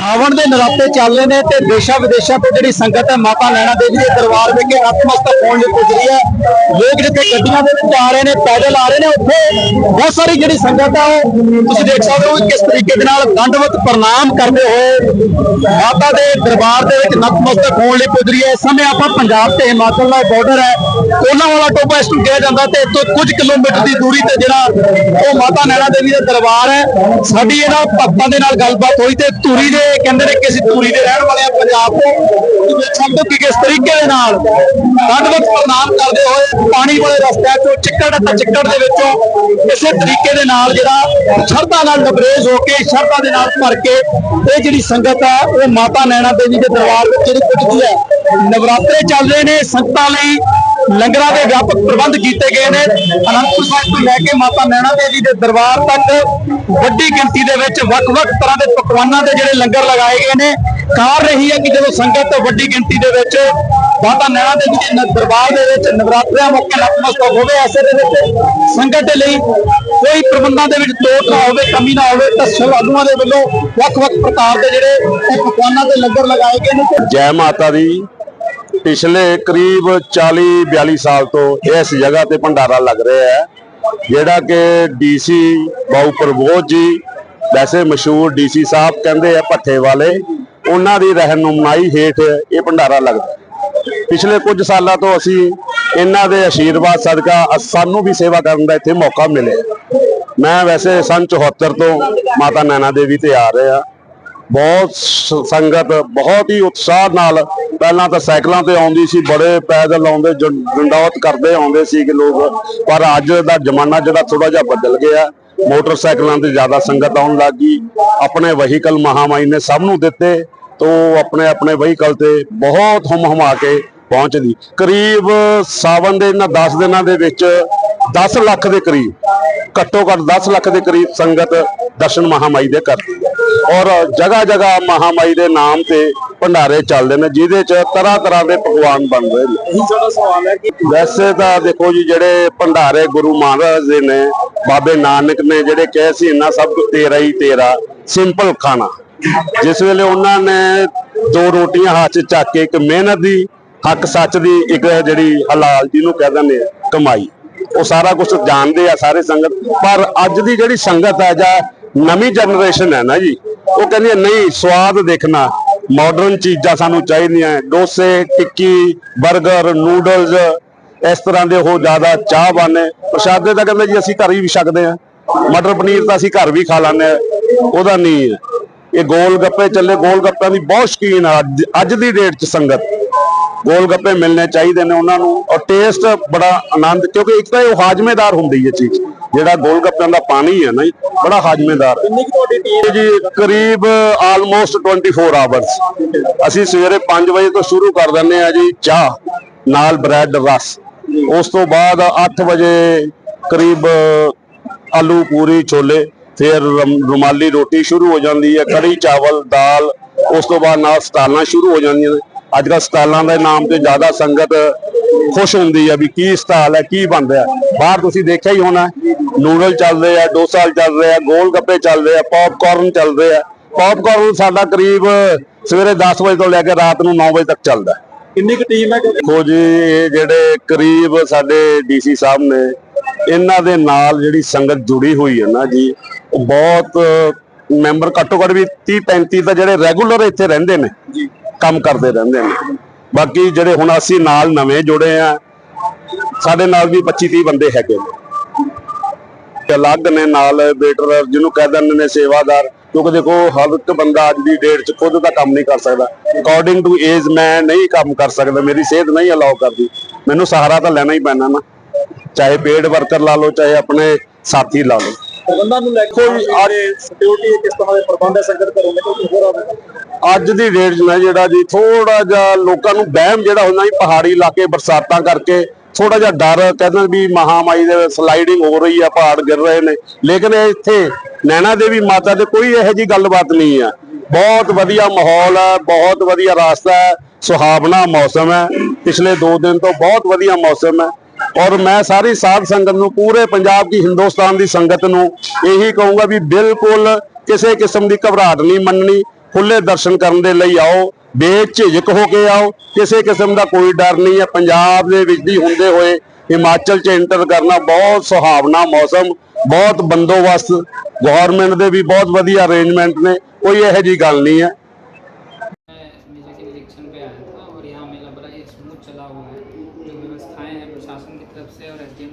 ਸਾਵਣ ਦੇ ਨਰਾਤੇ ਚੱਲ ਰਹੇ ਨੇ ਤੇ ਦੇਸ਼ਾਂ ਵਿਦੇਸ਼ਾਂ ਤੋਂ ਜਿਹੜੀ ਸੰਗਤ ਹੈ ਮਾਤਾ ਨੈਣਾ ਦੇਵੀ ਦੇ ਦਰਬਾਰ ਵਿਖੇ ਨਤਮਸਤਕ ਹੋਣ ਲਈ ਪੁੱਜ ਰਹੀ ਹੈ। ਲੋਕ ਜਿੱਥੇ ਗੱਡੀਆਂ ਦੇ ਵਿੱਚ ਆ ਰਹੇ ਨੇ, ਪੈਦਲ ਆ ਰਹੇ ਨੇ, ਉੱਥੇ ਬਹੁਤ ਸਾਰੀ ਜਿਹੜੀ ਸੰਗਤ ਹੈ ਉਹ, ਤੁਸੀਂ ਦੇਖ ਸਕਦੇ ਹੋ ਕਿਸ ਤਰੀਕੇ ਦੇ ਨਾਲ ਦੰਡਵਤ ਪ੍ਰਣਾਮ ਕਰਦੇ ਹੋਏ ਮਾਤਾ ਦੇ ਦਰਬਾਰ ਦੇ ਵਿੱਚ ਨਤਮਸਤਕ ਹੋਣ ਲਈ ਪੁੱਜ ਰਹੀ ਹੈ। ਇਸ ਸਮੇਂ ਆਪਾਂ ਪੰਜਾਬ ਤੇ ਹਿਮਾਚਲ ਦਾ ਬਾਰਡਰ ਹੈ। ਉਹਨਾਂ ਵਾਲਾ ਟੋਪਾ ਇਸ ਨੂੰ ਕਿਹਾ ਜਾਂਦਾ ਤੇ ਇੱਥੋਂ ਕੁਝ ਕਿਲੋਮੀਟਰ ਦੀ ਦੂਰੀ ਤੇ ਜਿਹੜਾ ਉਹ ਮਾਤਾ ਨੈਣਾ ਦੇਵੀ ਦਾ ਦਰਬਾਰ ਹੈ। ਸਾਡੀ ਇਹਨਾਂ ਭਗਤਾਂ ਦੇ ਨਾਲ ਗੱਲਬਾਤ ਹੋਈ ਤੇ ਧੂਰੀ ਦੇ ਕਹਿੰਦੇ ਨੇ ਕਿ ਅਸੀਂ ਧੂਰੀ ਦੇ ਰਹਿਣ ਵਾਲੇ ਆ ਪੰਜਾਬ ਤੋਂ ਤੁਸੀਂ ਦੇਖ ਕਿਸ ਤਰੀਕੇ ਦੇ ਨਾਲ ਦੰਡਵਤ ਪ੍ਰਣਾਮ ਕਰਦੇ ਹੋਏ ਪਾਣੀ ਵਾਲੇ ਰਸਤਿਆਂ ਚੋਂ, ਚਿੱਕੜ ਅਤੇ ਚਿੱਕੜ ਦੇ ਵਿੱਚੋਂ ਕਿਸੇ ਤਰੀਕੇ ਦੇ ਨਾਲ ਜਿਹੜਾ ਸ਼ਰਧਾ ਨਾਲ ਲਬਰੇਜ਼ ਹੋ ਕੇ, ਸ਼ਰਧਾ ਦੇ ਨਾਲ ਭਰ ਕੇ ਇਹ ਜਿਹੜੀ ਸੰਗਤ ਹੈ, ਉਹ ਮਾਤਾ ਨੈਣਾ ਦੇਵੀ ਦੇ ਦਰਬਾਰ ਵਿੱਚ ਜਿਹੜੀ ਪੁੱਜਦੀ ਹੈ। ਨਵਰਾਤਰੇ ਚੱਲ ਰਹੇ ਨੇ ਸੰਗਤਾਂ ਲਈ ਲੰਗਰਾਂ ਦੇ ਵਿਆਪਕ ਪ੍ਰਬੰਧ ਕੀਤੇ ਗਏ ਨੇ। ਅਨੰਦਪੁਰ ਸਾਹਿਬ ਤੋਂ ਲੈ ਕੇ ਮਾਤਾ ਨੈਣਾ ਦੇਵੀ ਦੇ ਦਰਬਾਰ ਤੱਕ ਵੱਡੀ ਗਿਣਤੀ ਦੇ ਵਿੱਚ ਵੱਖ-ਵੱਖ ਤਰ੍ਹਾਂ ਦੇ ਪਕਵਾਨਾਂ ਦੇ ਜਿਹੜੇ ਲੰਗਰ ਲਗਾਏ ਗਏ ਨੇ। ਕਾਰ ਰਹੀ ਹੈ ਕਿ ਜਦੋਂ ਸੰਗਤ ਵੱਡੀ ਗਿਣਤੀ ਦੇ ਵਿੱਚ ਮਾਤਾ ਨੈਣਾ ਦੇਵੀ ਦੇ ਦਰਬਾਰ ਦੇ ਵਿੱਚ ਨਵਰਾਤਰਿਆਂ ਮੌਕੇ ਨਤਮਸਤਕ ਹੋਵੇ, ਐਸੇ ਦੇ ਵਿੱਚ ਸੰਗਤ ਦੇ ਲਈ ਕੋਈ ਪ੍ਰਬੰਧਾਂ ਦੇ ਵਿੱਚ ਤੋਟ ਨਾ ਹੋਵੇ, ਕਮੀ ਨਾ ਹੋਵੇ, ਤਾਂ ਸ਼ਰਧਾਲੂਆਂ ਦੇ ਵੱਲੋਂ ਵੱਖ-ਵੱਖ ਪ੍ਰਕਾਰ ਦੇ ਜਿਹੜੇ ਇਹ ਪਕਵਾਨਾਂ ਦੇ ਲੰਗਰ ਲਗਾਏ ਗਏ ਨੇ। ਜੈ ਮਾਤਾ ਦੀ। ਪਿਛਲੇ ਕਰੀਬ 40 42 ਸਾਲ ਤੋਂ ਇਸ ਜਗ੍ਹਾ ਤੇ ਭੰਡਾਰਾ ਲੱਗ ਰਿਹਾ ਹੈ, ਜਿਹੜਾ ਕਿ ਡੀਸੀ ਬਾਉ ਪ੍ਰਬੋਧ ਜੀ, ਵੈਸੇ ਮਸ਼ਹੂਰ ਡੀਸੀ ਸਾਹਿਬ ਕਹਿੰਦੇ ਆ ਭੱਠੇ ਵਾਲੇ, ਉਹਨਾਂ ਦੀ ਰਹਿਨੁਮਾਈ ਹੇਠ ਇਹ ਭੰਡਾਰਾ ਲੱਗਦਾ ਪਿਛਲੇ ਕੁਝ ਸਾਲਾਂ ਤੋਂ ਅਸੀਂ ਇਹਨਾਂ ਦੇ ਆਸ਼ੀਰਵਾਦ ਸਦਕਾ ਸਾਨੂੰ ਵੀ ਸੇਵਾ ਕਰਨ ਦਾ ਇੱਥੇ ਮੌਕਾ ਮਿਲਿਆ ਮੈਂ ਵੈਸੇ ਸੰਨ 74 ਤੋਂ ਮਾਤਾ ਨੈਣਾ ਦੇਵੀ ਤੇ ਆ ਰਿਹਾ। ਬਹੁਤ ਸ- ਸੰਗਤ ਬਹੁਤ ਹੀ ਉਤਸ਼ਾਹ ਨਾਲ ਪਹਿਲਾਂ ਤਾਂ ਸਾਈਕਲਾਂ ਤੇ ਆਉਂਦੀ ਸੀ, ਬੜੇ ਪੈਦਲ ਆਉਂਦੇ ਜੰਡੌਤ ਕਰਦੇ ਆਉਂਦੇ ਸੀ ਕਿ ਲੋਕ, ਪਰ ਅੱਜ ਦਾ ਜ਼ਮਾਨਾ ਜਿਹੜਾ ਥੋੜਾ ਜਿਹਾ ਬਦਲ ਗਿਆ। ਮੋਟਰਸਾਈਕਲਾਂ ਤੇ ਜ਼ਿਆਦਾ ਸੰਗਤ ਆਉਣ ਲੱਗੀ ਆਪਣੇ ਵਹੀਕਲ ਮਹਾਮਾਈ ਨੇ ਸਭ ਨੂੰ ਦਿੱਤੇ ਤੋ ਆਪਣੇ ਆਪਣੇ ਵਹੀਕਲ ਤੇ ਬਹੁਤ ਹੁਮ ਹੁਮਾ ਕੇ ਪਹੁੰਚਦੀ ਕਰੀਬ ਸਾਵਨ ਦੇ ਇਹਨਾਂ 10 ਦਿਨਾਂ ਦੇ ਵਿੱਚ 10 ਲੱਖ ਦੇ ਕਰੀਬ, ਘੱਟੋ ਘੱਟ 10 ਲੱਖ ਦੇ ਕਰੀਬ ਸੰਗਤ ਦਰਸ਼ਨ ਮਹਾਮਾਈ ਦੇ ਕਰਦੀ ਹੈ। ਔਰ ਜਗ੍ਹਾ ਜਗ੍ਹਾ ਮਹਾਮਾਈ ਦੇ ਨਾਮ ਤੇ ਭੰਡਾਰੇ ਚੱਲਦੇ ਨੇ ਜਿਹਦੇ ਚ ਤਰ੍ਹਾਂ ਤਰ੍ਹਾਂ ਦੇ ਪਕਵਾਨ ਬਣ ਰਹੇ ਨੇ। ਵੈਸੇ ਤਾਂ ਦੇਖੋ ਜੀ ਜਿਹੜੇ ਭੰਡਾਰੇ ਗੁਰੂ ਮਹਾਰਾਜ ਦੇ ਨੇ ਬਾਬੇ ਨਾਨਕ ਨੇ ਜਿਹੜੇ ਕਹੇ ਸੀ ਇੰਨਾ ਸਭ ਕੁਝ ਤੇਰਾ ਹੀ ਤੇਰਾ ਸਿੰਪਲ ਖਾਣਾ। ਜਿਸ ਵੇਲੇ ਉਹਨਾਂ ਨੇ ਦੋ ਰੋਟੀਆਂ ਹੱਥ 'ਚ ਚੱਕ ਕੇ ਇੱਕ ਮਿਹਨਤ ਦੀ ਹੱਕ ਸੱਚ ਦੀ ਇੱਕ ਜਿਹੜੀ ਹਲਾਲ ਜਿਹਨੂੰ ਕਹਿ ਦਿੰਦੇ ਕਮਾਈ। ਉਹ ਸਾਰਾ ਕੁਝ ਜਾਣਦੇ ਆ ਸਾਰੇ ਸੰਗਤ ਪਰ ਅੱਜ ਦੀ ਜਿਹੜੀ ਸੰਗਤ ਹੈ ਜਾਂ ਨਵੀਂ ਜਨਰੇਸ਼ਨ ਹੈ ਨਾ ਜੀ। ਉਹ ਕਹਿੰਦੀ ਨਹੀਂ, ਸਵਾਦ ਦੇਖਣਾ। ਮਾਡਰਨ ਚੀਜ਼ਾਂ ਸਾਨੂੰ ਚਾਹੀਦੀਆਂ ਡੋਸੇ, ਟਿੱਕੀ 버ਗਰ ਨੂਡਲਸ ਇਸ ਤਰ੍ਹਾਂ ਦੇ ਉਹ ਜ਼ਿਆਦਾ ਚਾਹ ਬਾਨੇ ਪ੍ਰਸ਼ਾਦੇ ਤਾਂ ਕਹਿੰਦੇ ਜੀ, ਅਸੀਂ ਘਰ ਹੀ ਵੀ ਛਕਦੇ ਆ ਮਟਰ ਪਨੀਰ ਤਾਂ ਅਸੀਂ ਘਰ ਵੀ ਖਾ ਲੈਂਦੇ ਆ ਉਹਦਾ ਨਹੀਂ ਹੈ। ਇਹ ਗੋਲ ਗੱਪੇ ਚੱਲੇ ਗੋਲ ਗੱਪਿਆਂ ਦੀ ਬਹੁਤ ਸ਼ੌਕੀਨ ਆ। ਅੱਜ- ਅੱਜ ਦੀ ਡੇਟ 'ਚ ਸੰਗਤ। ਗੋਲ ਗੱਪੇ ਮਿਲਣੇ ਚਾਹੀਦੇ ਨੇ ਉਹਨਾਂ ਨੂੰ। ਔਰ ਟੇਸਟ ਬੜਾ ਆਨੰਦ, ਕਿਉਂਕਿ ਇੱਕ ਤਾਂ ਇਹ ਹਾਜ਼ਮੇਦਾਰ ਹੁੰਦੀ ਹੈ ਚੀਜ਼। ਜਿਹੜਾ ਗੋਲ ਗੱਪਿਆਂ ਦਾ ਪਾਣੀ ਹੈ ਨਾ ਜੀ ਬੜਾ ਹਾਜ਼ਮੇਦਾਰ। ਹੈ ਜੀ ਕਰੀਬ ਆਲਮੋਸਟ 24 ਆਵਰਸ ਅਸੀਂ ਸਵੇਰੇ 5 ਵਜੇ ਤੋਂ ਸ਼ੁਰੂ ਕਰ ਦਿੰਦੇ ਆ ਜੀ ਚਾਹ ਨਾਲ ਬ੍ਰੈਡ ਰਸ। ਉਸ ਤੋਂ ਬਾਅਦ 8 ਵਜੇ ਕਰੀਬ ਆਲੂ ਪੂਰੀ ਛੋਲੇ ਫਿਰ ਰਮ- ਰੁਮਾਲੀ ਰੋਟੀ ਸ਼ੁਰੂ ਹੋ ਜਾਂਦੀ ਹੈ ਕੜੀ ਚਾਵਲ ਦਾਲ। ਉਸ ਤੋਂ ਬਾਅਦ ਨਾਲ ਸਟਾਲਾਂ ਸ਼ੁਰੂ ਹੋ ਜਾਂਦੀਆਂ ਨੇ। ਅੱਜ ਕੱਲ੍ਹ ਸਟਾਲਾਂ ਦੇ ਨਾਮ ਤੇ ਜ਼ਿਆਦਾ ਸੰਗਤ ਖੁਸ਼ ਹੁੰਦੀ ਹੈ ਵੀ ਕੀ ਸਟਾਲ ਹੈ ਕੀ ਬਣ ਰਿਹਾ ਬਾਹਰ ਤੁਸੀਂ ਦੇਖਿਆ ਹੀ ਹੋਣਾ ਨੂਡਲ ਚੱਲ ਰਹੇ ਆ ਡੋਸਾ ਚੱਲ ਰਿਹਾ ਗੋਲ ਗੱਪੇ ਚੱਲ ਰਹੇ ਆ ਪੌਪਕਾਰਨ ਚੱਲ ਰਹੇ ਆ। ਪੌਪਕਾਰਨ ਸਾਡਾ ਕਰੀਬ ਸਵੇਰੇ 10 ਵਜੇ ਤੋਂ ਲੈ ਕੇ ਰਾਤ ਨੂੰ 9 ਵਜੇ ਤੱਕ ਚੱਲਦਾ। ਕਿੰਨੀ ਕੁ ਟੀਮ ਹੈ ਦੇਖੋ ਜੀ ਇਹ ਜਿਹੜੇ ਕਰੀਬ ਸਾਡੇ ਡੀਸੀ ਸਾਹਿਬ ਨੇ ਇਹਨਾਂ ਦੇ ਨਾਲ ਜਿਹੜੀ ਸੰਗਤ ਜੁੜੀ ਹੋਈ ਹੈ ਨਾ ਜੀ ਉਹ ਬਹੁਤ ਮੈਂਬਰ ਘੱਟੋ ਘੱਟ ਵੀ 30 35 ਤਾਂ ਜਿਹੜੇ ਰੈਗੂਲਰ ਇੱਥੇ ਰਹਿੰਦੇ ਨੇ ਜੀ। ਕੰਮ ਕਰਦੇ ਰਹਿੰਦੇ ਨੇ। ਬਾਕੀ ਜਿਹੜੇ ਹੁਣ ਅਸੀਂ ਨਾਲ ਨਵੇਂ ਜੁੜੇ ਆ, ਸਾਡੇ ਨਾਲ ਵੀ 25 30 ਬੰਦੇ ਹੈਗੇ ਨੇ। ਤੇ ਅਲੱਗ ਨੇ ਨਾਲ ਵੇਟਰ ਜਿਹਨੂੰ ਕਹਿ ਦਿੰਦੇ ਨੇ ਸੇਵਾਦਾਰ, ਕਿਉਂਕਿ ਦੇਖੋ ਹਰ ਇੱਕ ਬੰਦਾ ਅੱਜ ਦੀ ਡੇਟ 'ਚ ਖੁਦ ਦਾ ਕੰਮ ਨਹੀਂ ਕਰ ਸਕਦਾ। ਅਕੋਰਡਿੰਗ ਟੂ ਏਜ ਮੈਂ ਨਹੀਂ ਕੰਮ ਕਰ ਸਕਦਾ, ਮੇਰੀ ਸਿਹਤ ਨਹੀਂ ਅਲਾਉ ਕਰਦੀ। ਮੈਨੂੰ ਸਹਾਰਾ ਤਾਂ ਲੈਣਾ ਹੀ ਪੈਣਾ ਨਾ। ਚਾਹੇ ਪੇਡ ਵਰਕਰ ਲਾ ਲਓ, ਚਾਹੇ ਆਪਣੇ ਸਾਥੀ ਲਾ ਲਓ। ਪ੍ਰਬੰਧਾਂ ਨੂੰ ਲੈ ਕੇ ਕੋਈ ਆਰੇ ਸਿਕਿਉਰਿਟੀ ਕਿਸ ਤਰ੍ਹਾਂ ਦੇ ਪ੍ਰਬੰਧ ਹੈ? ਸੰਗਤ ਕਰੋਗੇ ਕੋਈ ਹੋਰ ਆਵੇ ਅੱਜ ਦੀ ਡੇਟ 'ਚ ਨਾ ਜਿਹੜਾ ਜੀ ਥੋੜਾ ਜਿਹਾ ਲੋਕਾਂ ਨੂੰ ਵਹਿਮ ਜਿਹੜਾ ਹੁੰਦਾ ਸੀ ਪਹਾੜੀ ਇਲਾਕੇ ਬਰਸਾਤਾਂ ਕਰਕੇ ਥੋੜਾ ਜਿਹਾ ਡਰ ਕਹਿੰਦੇ ਵੀ ਮਹਾਮਾਈ ਦੇ ਸਲਾਈਡਿੰਗ ਹੋ ਰਹੀ ਆ ਪਹਾੜ ਗਿਰ ਰਹੇ ਨੇ। ਲੇਕਿਨ ਇੱਥੇ ਨੈਣਾ ਦੇਵੀ ਮਾਤਾ ਦੇ ਕੋਈ ਇਹੋ ਜੀ ਗੱਲਬਾਤ ਨਹੀਂ ਆ। ਬਹੁਤ ਵਧੀਆ ਮਾਹੌਲ ਹੈ ਬਹੁਤ ਵਧੀਆ ਰਾਸਤਾ ਹੈ ਸੁਹਾਵਣਾ ਮੌਸਮ ਹੈ। ਪਿਛਲੇ 2 ਦਿਨ ਤੋਂ ਬਹੁਤ ਵਧੀਆ ਮੌਸਮ ਹੈ। ਔਰ ਮੈਂ ਸਾਰੀ ਸਾਧ ਸੰਗਤ ਨੂੰ, ਪੂਰੇ ਪੰਜਾਬ ਦੀ ਹਿੰਦੁਸਤਾਨ ਦੀ ਸੰਗਤ ਨੂੰ ਇਹੀ ਕਹੂੰਗਾ ਵੀ ਬਿਲਕੁਲ ਕਿਸੇ ਕਿਸਮ ਦੀ ਘਬਰਾਹਟ ਨਹੀਂ ਮੰਨਣੀ ਖੁੱਲੇ ਦਰਸ਼ਨ ਕਰਨ ਦੇ ਲਈ ਆਓ, ਬੇਝਿਜਕ ਹੋ ਕੇ ਆਓ, ਕਿਸੇ ਕਿਸਮ ਦਾ ਕੋਈ ਡਰ ਨਹੀਂ ਹੈ। ਪੰਜਾਬ ਦੇ ਵਿੱਚ ਦੀ ਹੁੰਦੇ ਹੋਏ ਹਿਮਾਚਲ ਚ ਐਂਟਰ ਕਰਨਾ ਬਹੁਤ ਸੁਹਾਵਣਾ ਮੌਸਮ, ਬਹੁਤ ਬੰਦੋਬਸਤ ਗਵਰਨਮੈਂਟ ਦੇ ਵੀ ਬਹੁਤ ਵਧੀਆ ਅਰੇਂਜਮੈਂਟ ਨੇ, ਕੋਈ ਇਹੋ ਜੀ ਗੱਲ ਨਹੀਂ ਹੈ।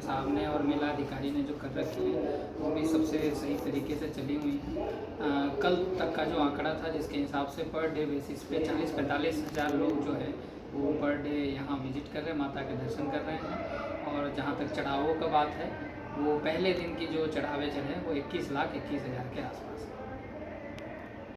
साहब ने और मेला अधिकारी ने जो कर रखी है, वो भी सबसे सही तरीके से चली हुई हैं। कल तक का जो आंकड़ा था, जिसके हिसाब से पर डे बेसिस पे चालीस पैंतालीस हज़ार लोग जो है, वो पर डे यहाँ विज़िट कर रहे हैं, माता के दर्शन कर रहे हैं। और जहाँ तक चढ़ावों का बात है, वो पहले दिन की जो चढ़ावे चढ़े वो इक्कीस लाख इक्कीस हज़ार के आसपास है।